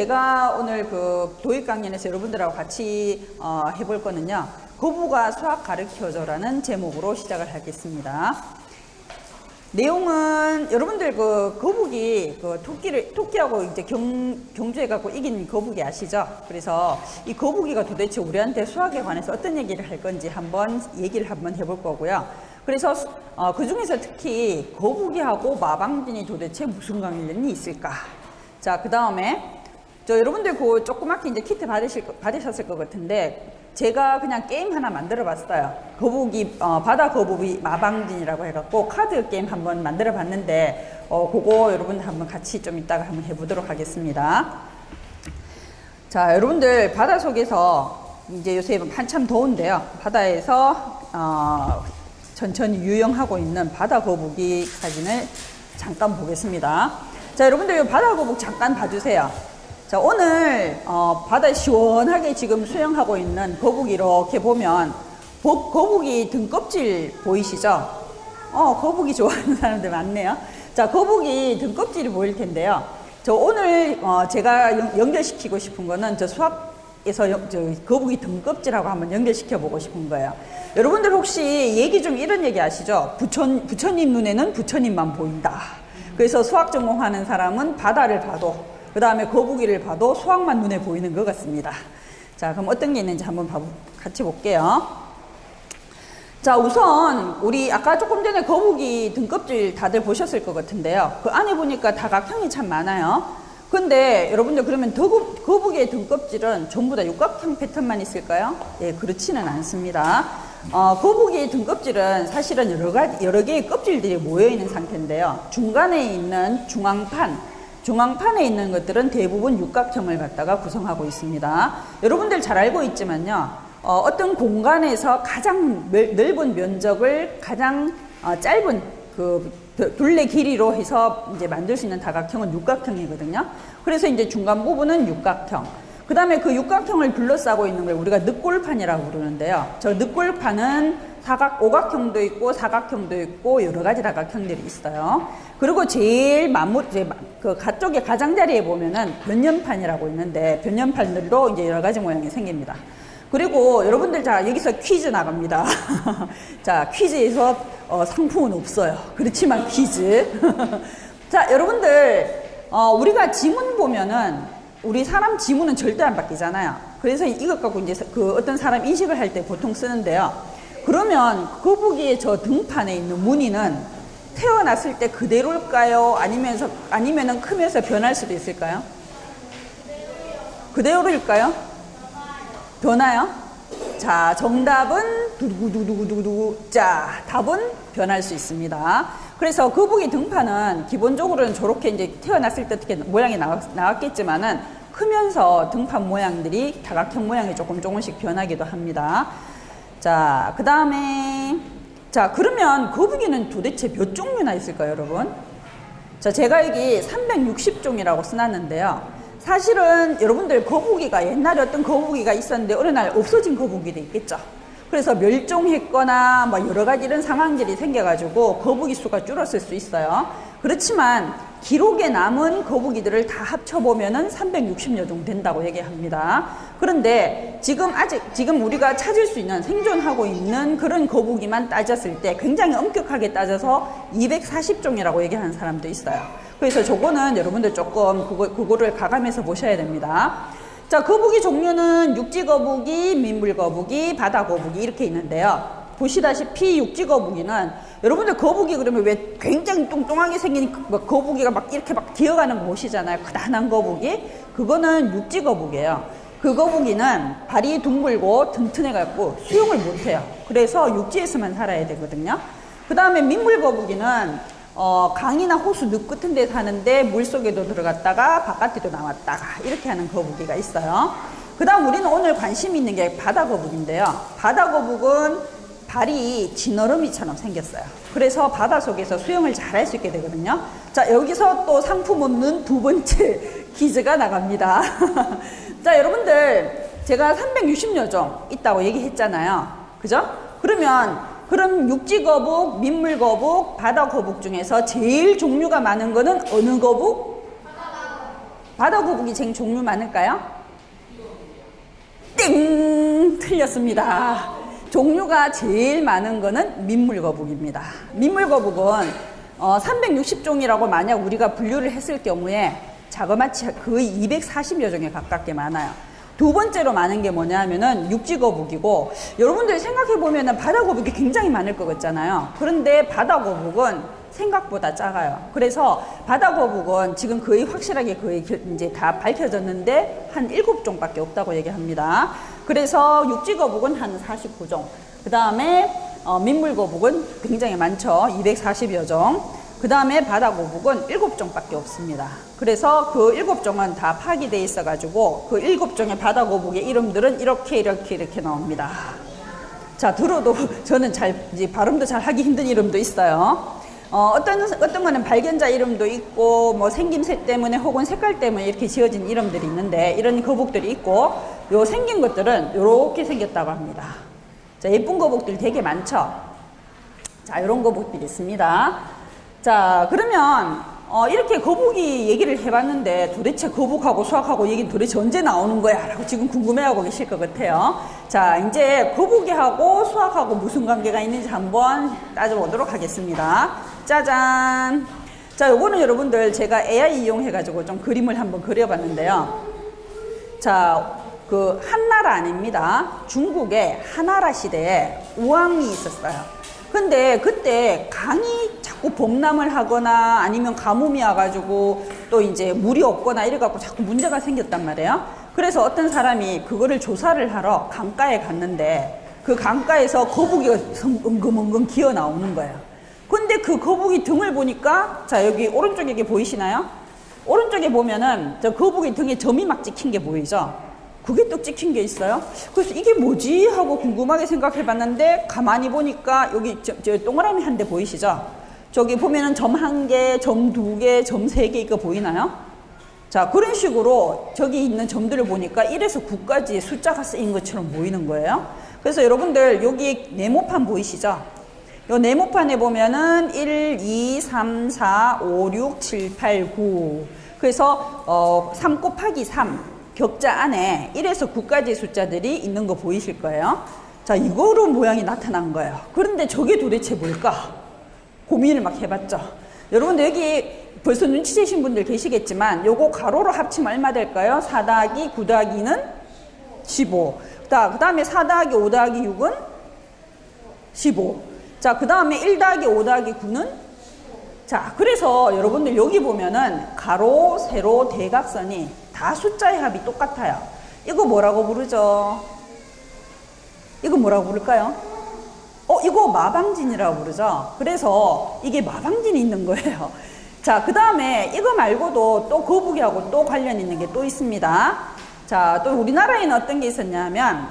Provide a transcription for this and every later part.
제가 오늘 그 도입 강연에서 여러분들하고 같이 어, 해볼 거는요. 거부가 수학 가르쳐줘라는 제목으로 시작을 하겠습니다. 내용은 여러분들 그 거북이 그 토끼를 토끼하고 이제 경 경주해 갖고 이긴 거북이 아시죠? 그래서 이 거북이가 도대체 우리한테 수학에 관해서 어떤 얘기를 할 건지 한번 얘기를 한번 해볼 거고요. 그래서 어, 그 중에서 특히 거북이하고 마방진이 도대체 무슨 관련이 있을까? 자, 그 다음에 저 여러분들 그 조그맣게 이제 키트 받으실 거- 받으셨을 것 같은데 제가 그냥 게임 하나 만들어 봤어요. 거북이 어, 바다 거북이 마방진이라고 해갖고 카드 게임 한번 만들어 봤는데 어 그거 여러분들 한번 같이 좀 이따가 한번 해보도록 하겠습니다. 자 여러분들 바다 속에서 이제 요새 한참 더운데요. 바다에서 어, 천천히 유영하고 있는 바다 거북이 사진을 잠깐 보겠습니다. 자 여러분들 이 바다 거북 잠깐 봐주세요. 자 오늘 어, 바다에 시원하게 지금 수영하고 있는 거북이 이렇게 보면 거, 거북이 등껍질 보이시죠? 어 거북이 좋아하는 사람들 많네요. 자 거북이 등껍질이 보일 텐데요. 저 오늘 어, 제가 연, 연결시키고 싶은 거는 저 수학에서 여- 저 거북이 등껍질하고 한번 연결시켜 보고 싶은 거예요. 여러분들 혹시 얘기 중 이런 얘기 아시죠? 부처, 부처님 눈에는 부처님만 보인다. 그래서 수학 전공하는 사람은 바다를 봐도 그 다음에 거북이를 봐도 수학만 눈에 보이는 것 같습니다. 자, 그럼 어떤 게 있는지 한번 봐, 같이 볼게요. 자, 우선 우리 아까 조금 전에 거북이 등껍질 다들 보셨을 것 같은데요. 그 안에 보니까 다각형이 참 많아요. 근데 여러분들 그러면 더- 거북이의 등껍질은 전부 다 육각형 패턴만 있을까요? 예, 그렇지는 않습니다. 어, 거북이의 등껍질은 사실은 여러 가지 여러 개의 껍질들이 모여 있는 상태인데요. 중간에 있는 중앙판, 중앙판에 있는 것들은 대부분 육각형을 갖다가 구성하고 있습니다. 여러분들 잘 알고 있지만요. 어, 떤 공간에서 가장 넓- 넓은 면적을 가장 어, 짧은 그 두- 둘레 길이로 해서 이제 만들 수 있는 다각형은 육각형이거든요. 그래서 이제 중간 부분은 육각형. 그 다음에 그 육각형을 둘러싸고 있는 걸 우리가 늑골판이라고 부르는데요. 저 늑골판은 사각, 오각형도 있고 사각형도 있고 여러 가지 다각형들이 있어요. 그리고 제일 마무, 이제 마- 그 가쪽에 가장자리에 보면은 변연판이라고 있는데 변연판들도 이제 여러 가지 모양이 생깁니다. 그리고 여러분들 자 여기서 퀴즈 나갑니다. 자 퀴즈에서 어, 상품은 없어요. 그렇지만 퀴즈. 자 여러분들 어, 우리가 지문 보면은 우리 사람 지문은 절대 안 바뀌잖아요. 그래서 이것 갖고 이제 그 어떤 사람 인식을 할 때 보통 쓰는데요. 그러면 거북이의 저 등판에 있는 무늬는 태어났을 때 그대로일까요? 아니면서 아니면은 크면서 변할 수도 있을까요? 그대로일까요? 변화요? 자, 정답은 두두두두두두. 자, 답은 변할 수 있습니다. 그래서 거북이 등판은 기본적으로는 저렇게 이제 태어났을 때 어떻게 모양이 나왔, 나왔겠지만은 크면서 등판 모양들이 다각형 모양이 조금 조금씩 변하기도 합니다. 자, 그 다음에 자, 그러면 거북이는 도대체 몇 종류나 있을까요, 여러분? 자, 제가 여기 360종이라고 써놨는데요. 사실은 여러분들 거북이가 옛날에 어떤 거북이가 있었는데 어느 날 없어진 거북이도 있겠죠. 그래서 멸종했거나 뭐 여러 가지 이런 상황들이 생겨가지고 거북이 수가 줄었을 수 있어요. 그렇지만 기록에 남은 거북이들을 다 합쳐보면은 360여 종 된다고 얘기합니다. 그런데 지금 아직 지금 우리가 찾을 수 있는 생존하고 있는 그런 거북이만 따졌을 때 굉장히 엄격하게 따져서 240종이라고 얘기하는 사람도 있어요. 그래서 저거는 여러분들 조금 그거, 그거를 가감해서 보셔야 됩니다. 자, 거북이 종류는 육지 거북이, 민물 거북이, 바다 거북이 이렇게 있는데요. 보시다시피 육지 거북이는 여러분들 거북이 그러면 왜 굉장히 뚱뚱하게 생긴 그- 뭐 거북이가 막 이렇게 막 기어가는 거 보시잖아요. 크다란 거북이. 그거는 육지 거북이에요. 그 거북이는 발이 둥글고 튼튼해갖고 수영을 못해요. 그래서 육지에서만 살아야 되거든요. 그 다음에 민물 거북이는 어, 강이나 호수 늪 같은 데 사는데 물 속에도 들어갔다가 바깥에도 나왔다가 이렇게 하는 거북이가 있어요. 그 다음 우리는 오늘 관심 있는 게 바다 거북인데요. 바다 거북은 발이 지느러미처럼 생겼어요. 그래서 바다 속에서 수영을 잘 할 수 있게 되거든요. 자, 여기서 또 상품 없는 두 번째 퀴즈가 나갑니다. 자, 여러분들, 제가 360여 종 있다고 얘기했잖아요. 그죠? 그러면 그럼 육지 거북, 민물 거북, 바다 거북 중에서 제일 종류가 많은 거는 어느 거북? 바다 거북이 쟁 종류 많을까요? 땡! 틀렸습니다. 종류가 제일 많은 거는 민물거북입니다. 민물거북은 어, 360종이라고 만약 우리가 분류를 했을 경우에 자그마치 거의 240여 종에 가깝게 많아요. 두 번째로 많은 게 뭐냐면은 육지거북이고 여러분들이 생각해 보면은 바다거북이 굉장히 많을 것 같잖아요. 그런데 바다거북은 생각보다 작아요. 그래서 바다거북은 지금 거의 확실하게 거의 겨- 이제 다 밝혀졌는데 한 일곱 종밖에 없다고 얘기합니다. 그래서 육지거북은 한 49종. 그 다음에 어, 민물거북은 굉장히 많죠. 240여 종. 그 다음에 바다거북은 7종밖에 없습니다. 그래서 그 7종은 다 파기돼 있어가지고 그 7종의 바다거북의 이름들은 이렇게 이렇게 이렇게 나옵니다. 자, 들어도 저는 잘, 발음도 잘 하기 힘든 이름도 있어요. 어, 어떤, 어떤 거는 발견자 이름도 있고, 뭐 생김새 때문에 혹은 색깔 때문에 이렇게 지어진 이름들이 있는데, 이런 거북들이 있고, 요 생긴 것들은 요렇게 생겼다고 합니다. 자, 예쁜 거북들 되게 많죠? 자, 이런 거북들이 있습니다. 자, 그러면 어, 이렇게 거북이 얘기를 해봤는데 도대체 거북하고 수학하고 얘기는 도대체 언제 나오는 거야? 라고 지금 궁금해하고 계실 것 같아요. 자, 이제 거북이하고 수학하고 무슨 관계가 있는지 한번 따져보도록 하겠습니다. 짜잔. 자, 요거는 여러분들 제가 AI 이용해가지고 좀 그림을 한번 그려봤는데요. 자, 그 한나라 아닙니다. 중국의 하나라 시대에 우왕이 있었어요. 근데 그때 강이 자꾸 범람을 하거나 아니면 가뭄이 와가지고 또 이제 물이 없거나 이래갖고 자꾸 문제가 생겼단 말이에요. 그래서 어떤 사람이 그거를 조사를 하러 강가에 갔는데 그 강가에서 거북이가 성- 엉금엉금 기어 나오는 거예요. 근데 그 거북이 등을 보니까 자 여기 오른쪽에 이게 보이시나요? 오른쪽에 보면은 저 거북이 등에 점이 막 찍힌 게 보이죠? 그게 또 찍힌 게 있어요. 그래서 이게 뭐지 하고 궁금하게 생각해 봤는데 가만히 보니까 여기 저, 저 동그라미 한 대 보이시죠? 저기 보면은 점 한 개, 점 두 개, 점 세 개 이거 보이나요? 자, 그런 식으로 저기 있는 점들을 보니까 1에서 9까지 숫자가 쓰인 것처럼 보이는 거예요. 그래서 여러분들 여기 네모판 보이시죠? 요 네모판에 보면은 1, 2, 3, 4, 5, 6, 7, 8, 9. 그래서 어, 3 곱하기 3 격자 안에 1에서 9까지 숫자들이 있는 거 보이실 거예요. 자, 이거로 모양이 나타난 거예요. 그런데 저게 도대체 뭘까? 고민을 막 해봤죠. 여러분들 여기 벌써 눈치채신 분들 계시겠지만 요거 가로로 합치면 얼마 될까요? 4 더하기 9 더하기는 15. 자, 그 다음에 4 더하기 5 더하기 6은 15. 자, 그 다음에 1 더하기 5 더하기 9는 자, 그래서 여러분들 여기 보면은 가로, 세로, 대각선이 다 숫자의 합이 똑같아요. 이거 뭐라고 부르죠? 이거 뭐라고 부를까요? 어, 이거 마방진이라고 부르죠? 그래서 이게 마방진이 있는 거예요. 자, 그 다음에 이거 말고도 또 거북이하고 또 관련 있는 게 또 있습니다. 자, 또 우리나라에는 어떤 게 있었냐면,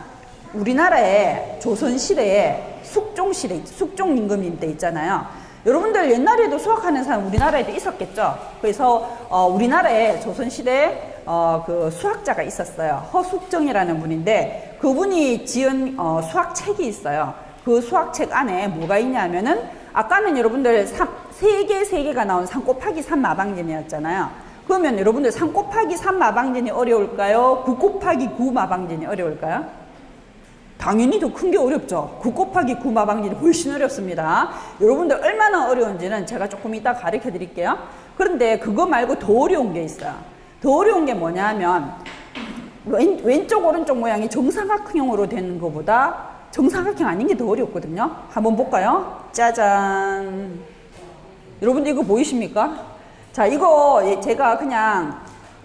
우리나라에 조선시대에 숙종시대, 숙종임금님 때 있잖아요. 여러분들 옛날에도 수학하는 사람 우리나라에도 있었겠죠? 그래서 어, 우리나라에 조선시대에 어, 그 수학자가 있었어요. 허숙정이라는 분인데 그분이 지은 어, 수학책이 있어요. 그 수학책 안에 뭐가 있냐면은 아까는 여러분들 3개, 3개가 나온 3 곱하기 3 마방진이었잖아요. 그러면 여러분들 3 곱하기 3 마방진이 어려울까요? 9 곱하기 9 마방진이 어려울까요? 당연히 더 큰 게 어렵죠. 9 곱하기 9 마방진이 훨씬 어렵습니다. 여러분들 얼마나 어려운지는 제가 조금 이따 가르쳐 드릴게요. 그런데 그거 말고 더 어려운 게 있어요. 더 어려운 게 뭐냐 하면 왼, 왼쪽 오른쪽 모양이 정사각형으로 되는 것보다 정사각형 아닌 게 더 어렵거든요. 한번 볼까요? 짜잔. 여러분들 이거 보이십니까? 자, 이거 예, 제가 그냥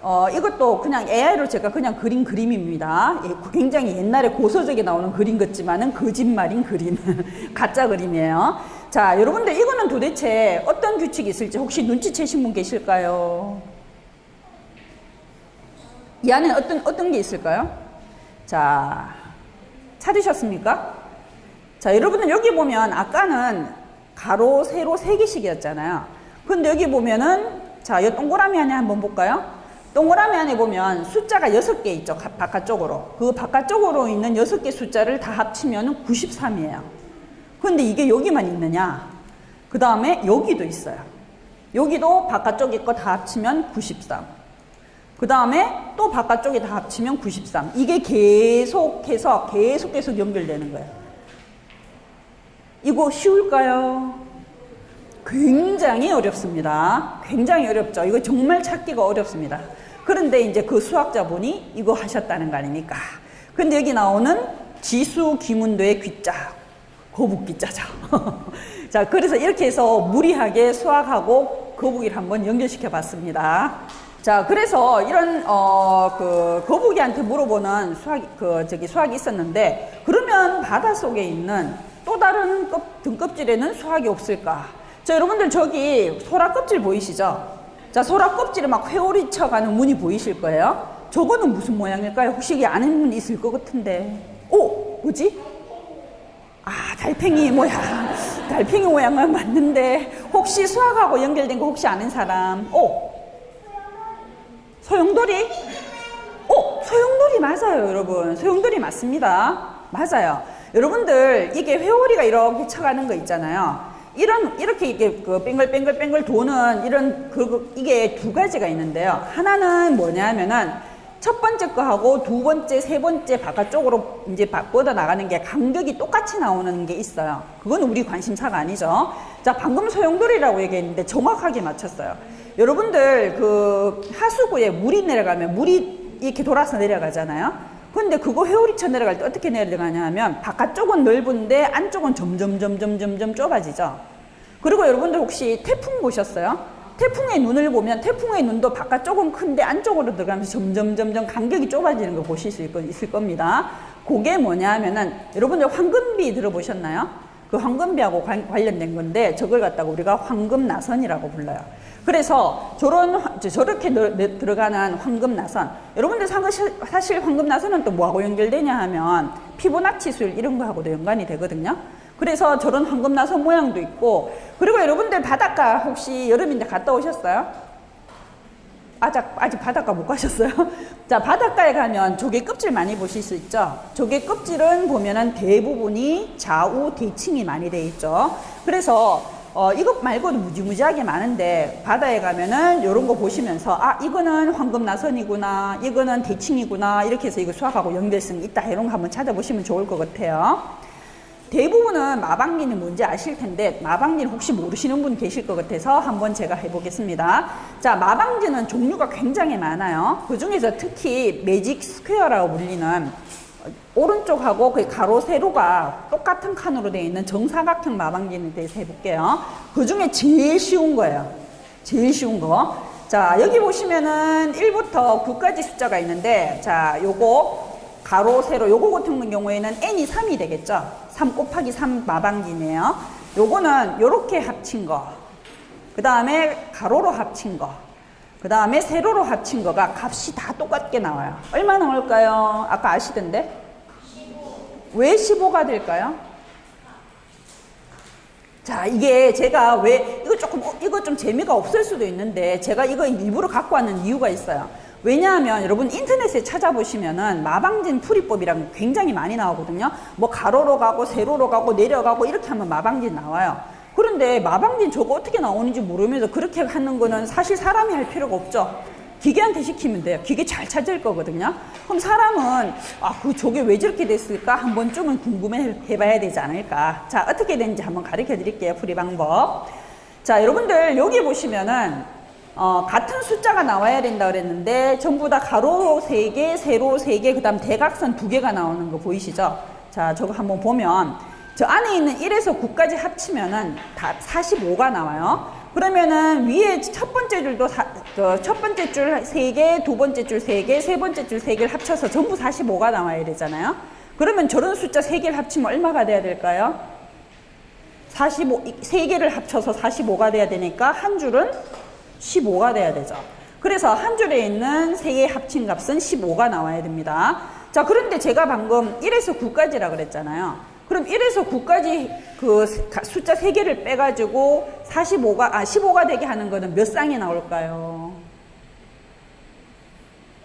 어, 이것도 그냥 AI로 제가 그냥 그린 그림입니다. 예, 굉장히 옛날에 고서적에 나오는 그림 같지만은 거짓말인 그림. 가짜 그림이에요. 자, 여러분들 이거는 도대체 어떤 규칙이 있을지 혹시 눈치채신 분 계실까요? 이 안에 어떤, 어떤 게 있을까요? 자, 찾으셨습니까? 자, 여러분들 여기 보면 아까는 가로, 세로 세 개씩이었잖아요. 근데 여기 보면은 자, 이 동그라미 안에 한번 볼까요? 동그라미 안에 보면 숫자가 여섯 개 있죠. 가- 바깥쪽으로. 그 바깥쪽으로 있는 여섯 개 숫자를 다 합치면 93이에요. 근데 이게 여기만 있느냐? 그 다음에 여기도 있어요. 여기도 바깥쪽에 거 다 합치면 93. 그 다음에 또 바깥쪽에 다 합치면 93. 이게 계속해서 계속 계속 연결되는 거예요. 이거 쉬울까요? 굉장히 어렵습니다. 굉장히 어렵죠. 이거 정말 찾기가 어렵습니다. 그런데 이제 그 수학자분이 이거 하셨다는 거 아닙니까? 근데 여기 나오는 지수 기문도의 귀자, 거북귀자죠. 자, 그래서 이렇게 해서 무리하게 수학하고 거북이를 한번 연결시켜 봤습니다. 자, 그래서 이런, 어, 그, 거북이한테 물어보는 수학, 그, 저기 수학이 있었는데, 그러면 바닷속에 있는 또 다른 껍, 등껍질에는 수학이 없을까? 자, 여러분들 저기 소라 껍질 보이시죠? 자, 소라 껍질에 막 회오리 쳐 가는 무늬 보이실 거예요. 저거는 무슨 모양일까요? 혹시 이게 아는 분 있을 것 같은데. 오, 뭐지? 아, 달팽이 모양. 달팽이 모양은 맞는데, 혹시 수학하고 연결된 거 혹시 아는 사람? 오! 소용돌이? 오! 소용돌이 맞아요, 여러분. 소용돌이 맞습니다. 맞아요. 여러분들, 이게 회오리가 이렇게 쳐가는 거 있잖아요. 이런, 이렇게 이게 그 뱅글뱅글뱅글 도는 이런, 그, 그 이게 두 가지가 있는데요. 하나는 뭐냐면은, 첫 번째 거하고 두 번째, 세 번째 바깥쪽으로 이제 바- 뻗어 나가는 게 간격이 똑같이 나오는 게 있어요. 그건 우리 관심사가 아니죠. 자, 방금 소용돌이라고 얘기했는데 정확하게 맞췄어요. 여러분들 그 하수구에 물이 내려가면 물이 이렇게 돌아서 내려가잖아요. 근데 그거 회오리쳐 내려갈 때 어떻게 내려가냐 하면 바깥쪽은 넓은데 안쪽은 점점 점점 점점 좁아지죠. 그리고 여러분들 혹시 태풍 보셨어요? 태풍의 눈을 보면 태풍의 눈도 바깥쪽은 큰데 안쪽으로 들어가면서 점점 점점 간격이 좁아지는 거 보실 수 있, 있을 겁니다. 그게 뭐냐 하면은 여러분들 황금비 들어보셨나요? 그 황금비하고 관, 관련된 건데 저걸 갖다가 우리가 황금 나선이라고 불러요. 그래서 저런 저렇게 들어가는 황금 나선 여러분들 사실, 사실 황금 나선은 또 뭐하고 연결되냐 하면 피보나치술 이런 거하고도 연관이 되거든요. 그래서 저런 황금 나선 모양도 있고 그리고 여러분들 바닷가 혹시 여름인데 갔다 오셨어요? 아직, 아직 바닷가 못 가셨어요? 자, 바닷가에 가면 조개 껍질 많이 보실 수 있죠? 조개 껍질은 보면은 대부분이 좌우 대칭이 많이 돼 있죠. 그래서 어, 이것 말고도 무지무지하게 많은데 바다에 가면은 이런 거 보시면서 아, 이거는 황금나선이구나, 이거는 대칭이구나, 이렇게 해서 이거 수학하고 연결성이 있다. 이런 거 한번 찾아보시면 좋을 것 같아요. 대부분은 마방기는 뭔지 아실 텐데 마방기는 혹시 모르시는 분 계실 것 같아서 한번 제가 해보겠습니다. 자, 마방지는 종류가 굉장히 많아요. 그 중에서 특히 매직 스퀘어라고 불리는 오른쪽하고 그 가로 세로가 똑같은 칸으로 되어 있는 정사각형 마방지에 대해서 해볼게요. 그 중에 제일 쉬운 거예요. 제일 쉬운 거. 자, 여기 보시면은 1부터 9까지 숫자가 있는데, 자, 요거 가로, 세로, 요거 같은 경우에는 n이 3이 되겠죠? 3 곱하기 3 마방기네요. 요거는 요렇게 합친 거. 그 다음에 가로로 합친 거. 그 다음에 세로로 합친 거가 값이 다 똑같게 나와요. 얼마 나올까요? 아까 아시던데? 왜 15가 될까요? 자, 이게 제가 왜, 이거 조금, 어, 이거 좀 재미가 없을 수도 있는데, 제가 이거 일부러 갖고 왔는 이유가 있어요. 왜냐하면 여러분 인터넷에 찾아보시면은 마방진 풀이법이랑 굉장히 많이 나오거든요. 뭐 가로로 가고 세로로 가고 내려가고 이렇게 하면 마방진 나와요. 그런데 마방진 저거 어떻게 나오는지 모르면서 그렇게 하는 거는 사실 사람이 할 필요가 없죠. 기계한테 시키면 돼요. 기계 잘 찾을 거거든요. 그럼 사람은 아, 그 저게 왜 저렇게 됐을까? 한 번쯤은 궁금해 해봐야 되지 않을까? 자, 어떻게 되는지 한번 가르쳐 드릴게요. 풀이 방법. 자, 여러분들 여기 보시면은 어, 같은 숫자가 나와야 된다 그랬는데 전부 다 가로 3개, 세로 3개, 그 다음 대각선 2개가 나오는 거 보이시죠? 자, 저거 한번 보면 저 안에 있는 1에서 9까지 합치면은 다 45가 나와요. 그러면은 위에 첫 번째 줄도 사, 어, 첫 번째 줄 3개, 두 번째 줄 3개, 세 번째 줄 3개를 합쳐서 전부 45가 나와야 되잖아요. 그러면 저런 숫자 3개를 합치면 얼마가 돼야 될까요? 45, 3개를 합쳐서 45가 돼야 되니까 한 줄은 15가 돼야 되죠. 그래서 한 줄에 있는 세 개의 합친 값은 15가 나와야 됩니다. 자, 그런데 제가 방금 1에서 9까지라 그랬잖아요. 그럼 1에서 9까지 그 숫자 3개를 빼가지고 45가, 아, 15가 되게 하는 거는 몇 쌍이 나올까요?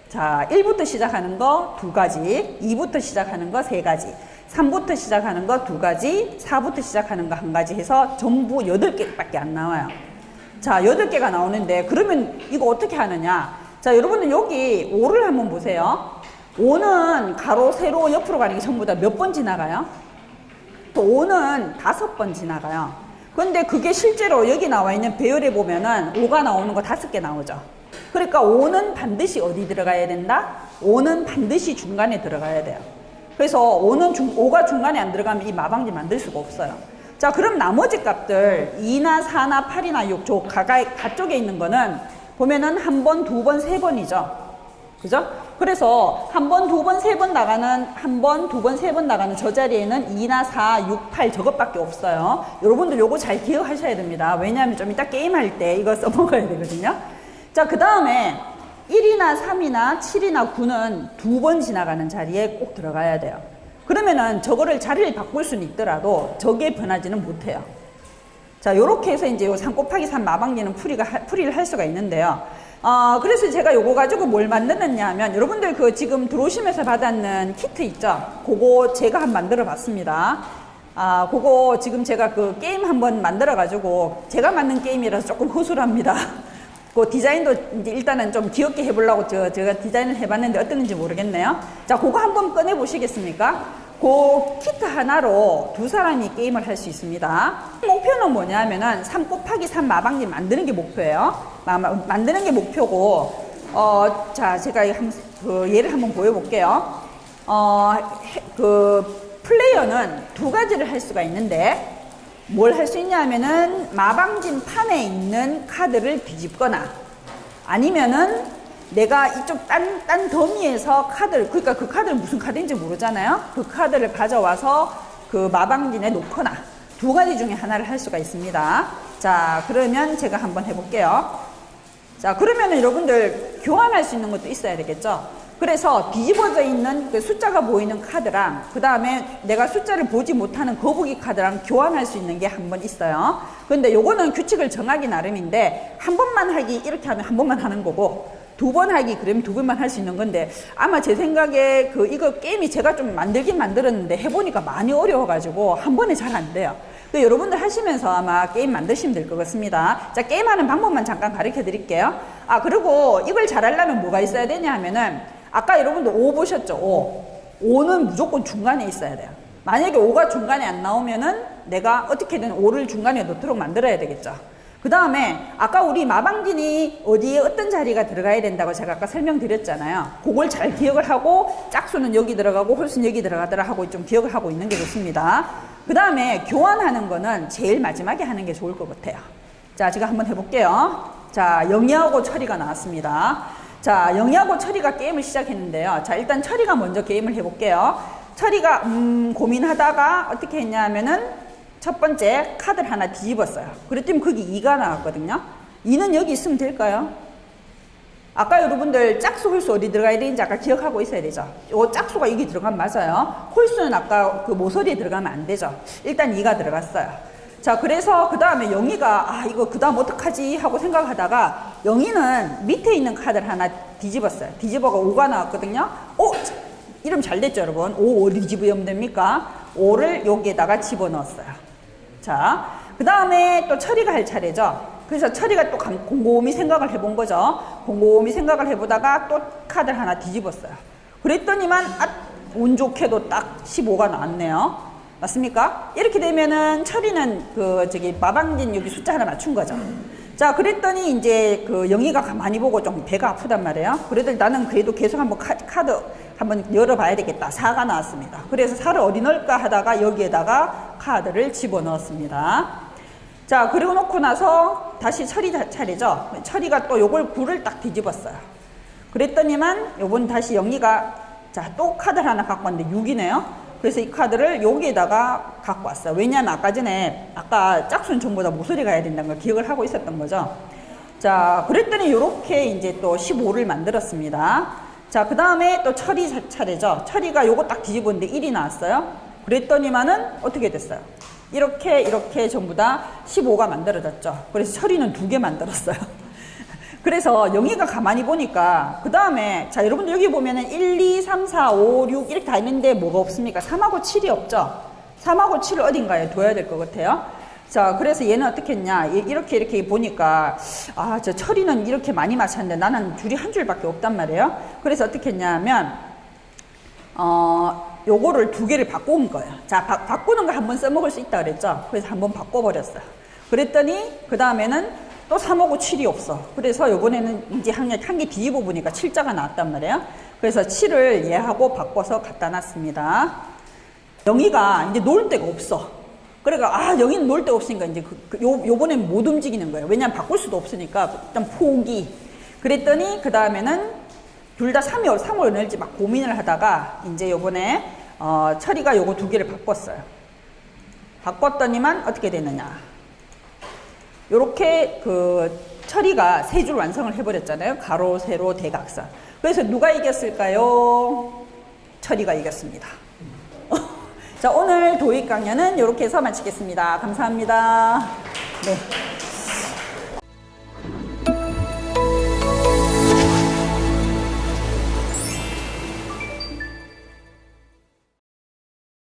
자, 1부터 시작하는 거 두 가지, 2부터 시작하는 거 세 가지, 3부터 시작하는 거 두 가지, 4부터 시작하는 거 한 가지 해서 전부 8개밖에 안 나와요. 자, 8개가 나오는데 그러면 이거 어떻게 하느냐? 자, 여러분들 여기 5를 한번 보세요. 5는 가로, 세로, 옆으로 가는 게 전부 다 몇 번 지나가요? 또 5는 다섯 번 지나가요. 근데 그게 실제로 여기 나와 있는 배열에 보면은 5가 나오는 거 다섯 개 나오죠. 그러니까 5는 반드시 어디 들어가야 된다? 5는 반드시 중간에 들어가야 돼요. 그래서 5는 중, 5가 중간에 안 들어가면 이 마방지 만들 수가 없어요. 자, 그럼 나머지 값들 2나 4나 8이나 6, 저 가가, 가쪽에 있는 거는 보면은 한 번, 두 번, 세 번이죠. 그죠? 그래서 한 번, 두 번, 세 번 나가는, 한 번, 두 번, 세 번 나가는 저 자리에는 2나 4, 6, 8 저것밖에 없어요. 여러분들 요거 잘 기억하셔야 됩니다. 왜냐하면 좀 이따 게임할 때 이거 써먹어야 되거든요. 자, 그 다음에 1이나 3이나 7이나 9는 두 번 지나가는 자리에 꼭 들어가야 돼요. 그러면은 저거를 자리를 바꿀 수는 있더라도 저게 변하지는 못해요. 자, 요렇게 해서 이제 요3 곱하기 3 마방기는 풀이가, 하- 풀이를 할 수가 있는데요. 어, 그래서 제가 요거 가지고 뭘 만들었냐 하면, 여러분들 그 지금 들어오시면서 받았는 키트 있죠? 그거 제가 한 만들어 봤습니다. 아, 그거 지금 제가 그 게임 한번 만들어 가지고, 제가 만든 게임이라서 조금 허술합니다. 그 디자인도 이제 일단은 좀 귀엽게 해보려고 저, 제가 디자인을 해봤는데 어땠는지 모르겠네요. 자, 그거 한번 꺼내 보시겠습니까? 그 키트 하나로 두 사람이 게임을 할 수 있습니다. 목표는 뭐냐면은 3 곱하기 3 마방지 만드는 게 목표예요. 마- 마- 만드는 게 목표고, 어, 자, 제가 한, 그 예를 한번 보여볼게요. 어, 해- 그 플레이어는 두 가지를 할 수가 있는데, 뭘 할 수 있냐 하면은 마방진 판에 있는 카드를 뒤집거나 아니면은 내가 이쪽 딴, 딴 더미에서 카드를, 그러니까 그 카드를 무슨 카드인지 모르잖아요? 그 카드를 가져와서 그 마방진에 놓거나 두 가지 중에 하나를 할 수가 있습니다. 자, 그러면 제가 한번 해볼게요. 자, 그러면은 여러분들 교환할 수 있는 것도 있어야 되겠죠? 그래서 뒤집어져 있는 그 숫자가 보이는 카드랑 그 다음에 내가 숫자를 보지 못하는 거북이 카드랑 교환할 수 있는 게 한 번 있어요. 근데 요거는 규칙을 정하기 나름인데 한 번만 하기 이렇게 하면 한 번만 하는 거고 두 번 하기 그러면 두 번만 할 수 있는 건데 아마 제 생각에 그 이거 게임이 제가 좀 만들긴 만들었는데 해보니까 많이 어려워가지고 한 번에 잘 안 돼요. 그 여러분들 하시면서 아마 게임 만드시면 될 것 같습니다. 자, 게임하는 방법만 잠깐 가르쳐 드릴게요. 아, 그리고 이걸 잘하려면 뭐가 있어야 되냐 하면은 아까 여러분들 5 보셨죠? 5. 5는 무조건 중간에 있어야 돼요. 만약에 5가 중간에 안 나오면은 내가 어떻게든 5를 중간에 넣도록 만들어야 되겠죠. 그 다음에 아까 우리 마방진이 어디에 어떤 자리가 들어가야 된다고 제가 아까 설명드렸잖아요. 그걸 잘 기억을 하고 짝수는 여기 들어가고 홀수는 여기 들어가더라 하고 좀 기억을 하고 있는 게 좋습니다. 그 다음에 교환하는 거는 제일 마지막에 하는 게 좋을 것 같아요. 자, 제가 한번 해볼게요. 자, 영희하고 철이가 나왔습니다. 자, 영희하고 철이가 게임을 시작했는데요. 자, 일단 철이가 먼저 게임을 해볼게요. 철이가 음, 고민하다가 어떻게 했냐 하면은 첫 번째 카드를 하나 뒤집었어요. 그랬더니 거기 2가 나왔거든요. 2는 여기 있으면 될까요? 아까 여러분들 짝수 홀수 어디 들어가야 되는지 아까 기억하고 있어야 되죠. 요 짝수가 여기 들어가면 맞아요. 홀수는 아까 그 모서리에 들어가면 안 되죠. 일단 2가 들어갔어요. 자, 그래서 그 다음에 영희가 아, 이거 그 다음 어떡하지 하고 생각하다가 영희는 밑에 있는 카드를 하나 뒤집었어요. 뒤집어가 5가 나왔거든요. 오! 이름 잘 됐죠, 여러분? 5 어디 집으면 됩니까? 5를 여기에다가 집어넣었어요. 자, 그 다음에 또 철이가 할 차례죠. 그래서 철이가 또 감- 곰곰이 생각을 해본 거죠. 곰곰이 생각을 해보다가 또 카드를 하나 뒤집었어요. 그랬더니만, 아, 운 좋게도 딱 15가 나왔네요. 맞습니까? 이렇게 되면은 철이는 그, 저기, 마방진 여기 숫자 하나 맞춘 거죠. 자, 그랬더니 이제 그 영희가 가만히 보고 좀 배가 아프단 말이에요. 그래도 나는 그래도 계속 한번 카, 카드 한번 열어봐야 되겠다. 4가 나왔습니다. 그래서 4를 어디 넣을까 하다가 여기에다가 카드를 집어 넣었습니다. 자, 그리고 놓고 나서 다시 자- 차례죠. 철이가 또 요걸 9를 딱 뒤집었어요. 그랬더니만 요번 다시 영희가 자, 또 카드를 하나 갖고 왔는데 6이네요. 그래서 이 카드를 여기에다가 갖고 왔어요. 왜냐하면 아까 전에 아까 짝수는 전부 다 모서리 가야 된다는 걸 기억을 하고 있었던 거죠. 자, 그랬더니 이렇게 이제 또 15를 만들었습니다. 자, 그 다음에 또 철이 차- 차례죠. 철이가 요거 딱 뒤집었는데 1이 나왔어요. 그랬더니만은 어떻게 됐어요? 이렇게 이렇게 전부 다 15가 만들어졌죠. 그래서 철이는 두 개 만들었어요. 그래서 영희가 가만히 보니까 그 다음에 자 여러분들 여기 보면은 1, 2, 3, 4, 5, 6 이렇게 다 있는데 뭐가 없습니까? 3하고 7이 없죠. 3하고 7을 어딘가에 둬야 될 것 같아요. 자, 그래서 얘는 어떻게 했냐. 얘 이렇게 이렇게 보니까, 아, 저 철이는 이렇게 많이 맞췄는데 나는 줄이 한 줄밖에 없단 말이에요. 그래서 어떻게 했냐면, 어, 요거를 두 개를 바꾼 거예요. 자, 바, 바꾸는 거 한 번 써먹을 수 있다 그랬죠? 그래서 한 번 바꿔버렸어요. 그랬더니, 그 다음에는 또 3하고 7이 없어. 그래서 요번에는 이제 한, 한개 뒤집어 보니까 7자가 나왔단 말이에요. 그래서 7을 얘하고 바꿔서 갖다 놨습니다. 영희가 이제 놀 데가 없어. 그러니까 아 영희는 놀 데가 없으니까 이제 그, 그 요, 요번엔 못 움직이는 거예요. 왜냐면 바꿀 수도 없으니까 일단 포기. 그랬더니 그 다음에는 둘 다 3이 3을 넣을지 막 고민을 하다가 이제 요번에 어, 철이가 요거 두 개를 바꿨어요. 바꿨더니만 어떻게 되느냐. 요렇게 그 철이가 세 줄 완성을 해버렸잖아요. 가로, 세로, 대각선. 그래서 누가 이겼을까요? 철이가 이겼습니다. 자, 오늘 도입 강연은 이렇게 해서 마치겠습니다. 감사합니다. 네.